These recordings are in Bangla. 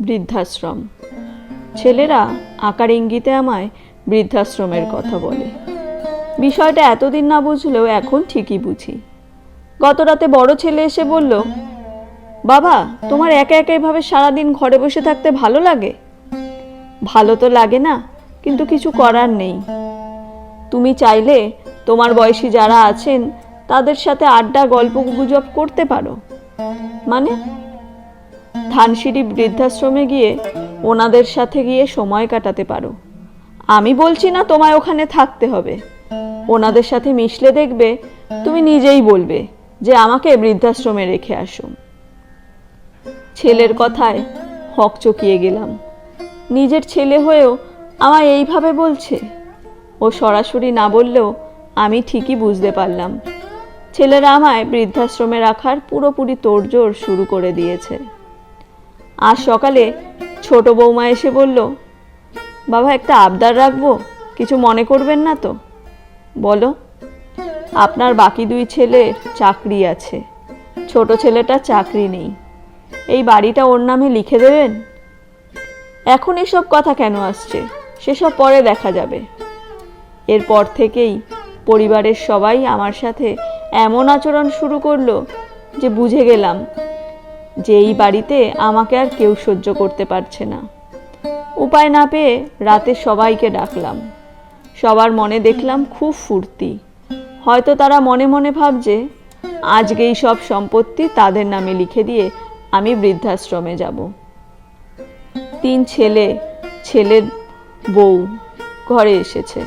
বৃদ্ধাশ্রম। ছেলেরা আকার ইঙ্গিতে আমায় বৃদ্ধাশ্রমের কথা বলে। বিষয়টা এতদিন না বুঝলেও এখন ঠিকই বুঝি। গত রাতে বড় ছেলে এসে বলল, বাবা, তোমার একা একা এভাবে সারাদিন ঘরে বসে থাকতে ভালো লাগে? ভালো তো লাগে না, কিন্তু কিছু করার নেই। তুমি চাইলে তোমার বয়সী যারা আছেন, তাদের সাথে আড্ডা, গল্প, গুজব করতে পারো। মানে ধানসিঁড়ি বৃদ্ধাশ্রমে গিয়ে ওনাদের সাথে গিয়ে সময় কাটাতে পারো। আমি বলছি না তোমায় ওখানে থাকতে হবে। ওনাদের সাথে মিশলে দেখবে তুমি নিজেই বলবে যে আমাকে বৃদ্ধাশ্রমে রেখে আসো। ছেলের কথায় হক চকিয়ে গেলাম। নিজের ছেলে হয়েও আমায় এইভাবে বলছে। ও সরাসরি না বললেও আমি ঠিকই বুঝতে পারলাম। ছেলেরা আমায় বৃদ্ধাশ্রমে রাখার পুরোপুরি তোড়জোড় শুরু করে দিয়েছে। আজ সকালে ছোট বৌমা এসে বলল, বাবা, একটা আবদার রাখব, কিছু মনে করবেন না তো? বলো, আপনার বাকি দুই ছেলে চাকরি আছে, ছোট ছেলেটার চাকরি নেই, এই বাড়িটা ওর নামে লিখে দেবেন? এখন এসব কথা কেন আসছে? সেসব পরে দেখা যাবে। এরপর থেকেই পরিবারের সবাই আমার সাথে এমন আচরণ শুরু করল যে বুঝে গেলাম যে এই বাড়িতে আমাকে আর কেউ সহ্য করতে পারছে না। উপায় না পেয়ে রাতে সবাইকে ডাকলাম। সবার মনে দেখলাম খুব ফুর্তি। হয়তো তারা মনে মনে ভাবছে, আজকেই সব সম্পত্তি তাদের নামে লিখে দিয়ে আমি বৃদ্ধাশ্রমে যাব। তিন ছেলে, ছেলের বউ ঘরে এসেছে।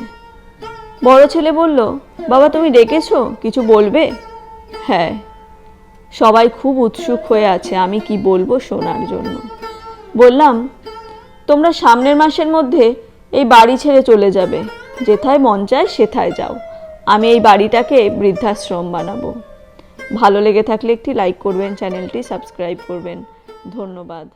বড় ছেলে বলল, বাবা, তুমি ডেকেছো? কিছু বলবে? হ্যাঁ। সবাই খুব উৎসুক হয়ে আছে, আমি কি বলব শোনার জন্য। বললাম, তোমরা সামনের মাসের মধ্যে এই বাড়ি ছেড়ে চলে যাবে। যেথায় মন চায় সেথায় যাও। আমি এই বাড়িটাকে বৃদ্ধাশ্রম বানাবো। ভালো লেগে থাকলে একটি লাইক করবেন, চ্যানেলটি সাবস্ক্রাইব করবেন। ধন্যবাদ।